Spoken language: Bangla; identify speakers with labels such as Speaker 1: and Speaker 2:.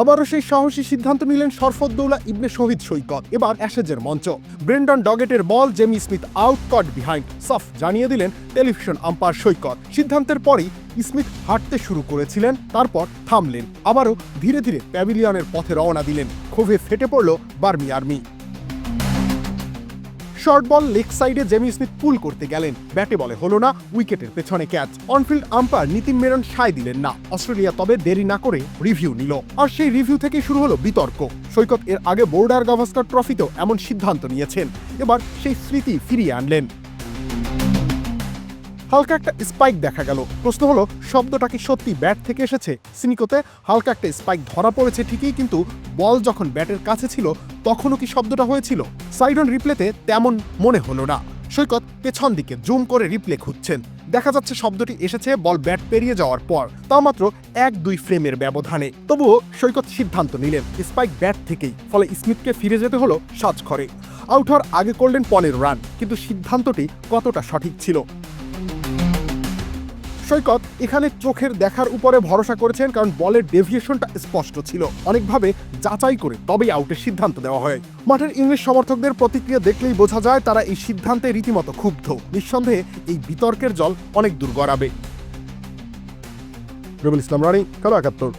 Speaker 1: আবারও সেই সাহসী সিদ্ধান্ত নিলেন সরফদ্দৌলা ইবনে শহীদ সৈকত। এবার অ্যাশেজের মঞ্চ। ব্রেন্ডন ডগেটের বল, Jamie Smith out caught behind সফ জানিয়ে দিলেন টেলিভিশন আম্পার সৈকত। সিদ্ধান্তের পরেই স্মিথ হাঁটতে শুরু করেছিলেন, তারপর থামলেন। আবারও ধীরে ধীরে প্যাভিলিয়নের পথে রওনা দিলেন। ক্ষোভে ফেটে পড়ল barmy army. Short ball leg সাইডে জেমি স্মিথ পুল করতে গেলেন। ব্যাটে বলে হলো না, উইকেটের পেছনে catch. On field umpire Nitin maroon সায় দিলেন না। অস্ট্রেলিয়া তবে দেরি না করে রিভিউ নিল। আর সেই রিভিউ থেকে শুরু হলো বিতর্ক। সৈকত এর আগে বোর্ডার গাভাস্কার ট্রফিতেও এমন সিদ্ধান্ত নিয়েছেন। এবার সেই স্মৃতি ফিরিয়ে আনলেন। হালকা একটা স্পাইক দেখা গেল। প্রশ্ন হলো, শব্দটা কি সত্যি ব্যাট থেকে এসেছে? সিনিকোতে হালকা একটা স্পাইক ধরা পড়েছে ঠিকই, কিন্তু বল যখন ব্যাটের কাছে ছিল, তখনও কি শব্দটা হয়েছিল? সাইডন রিপ্লেতে তেমন মনে হলো না। সৈকত পেছন দিকে জুম করে রিপ্লে খুঁজছেন। দেখা যাচ্ছে শব্দটি এসেছে, বল ব্যাট পেরিয়ে যাওয়ার পর। তা মাত্র এক দুই ফ্রেমের ব্যবধানে। তবুও সৈকত সিদ্ধান্ত নিলেন, স্পাইক ব্যাট থেকেই। ফলে স্মিথকে ফিরে যেতে হলো সাজঘরে। আউট হওয়ার আগে করলেন পনেরো রান, কিন্তু সিদ্ধান্তটি কতটা সঠিক ছিল? সৈকত এখানে চোখের দেখার উপরে ভরসা করেছেন কারণ বলের ডেভিয়েশনটা স্পষ্ট ছিল। অনেকভাবে যাচাই করে তবেই আউটের সিদ্ধান্ত দেওয়া হয়। মাঠের ইংলিশ সমর্থকদের প্রতিক্রিয়া দেখলেই বোঝা যায় তারা এই সিদ্ধান্তে রীতিমতো ক্ষুব্ধ। নিঃসন্দেহে এই বিতর্কের জল অনেক দূর গড়াবে। রবিল ইসলাম রানী, কালো একাত্তর।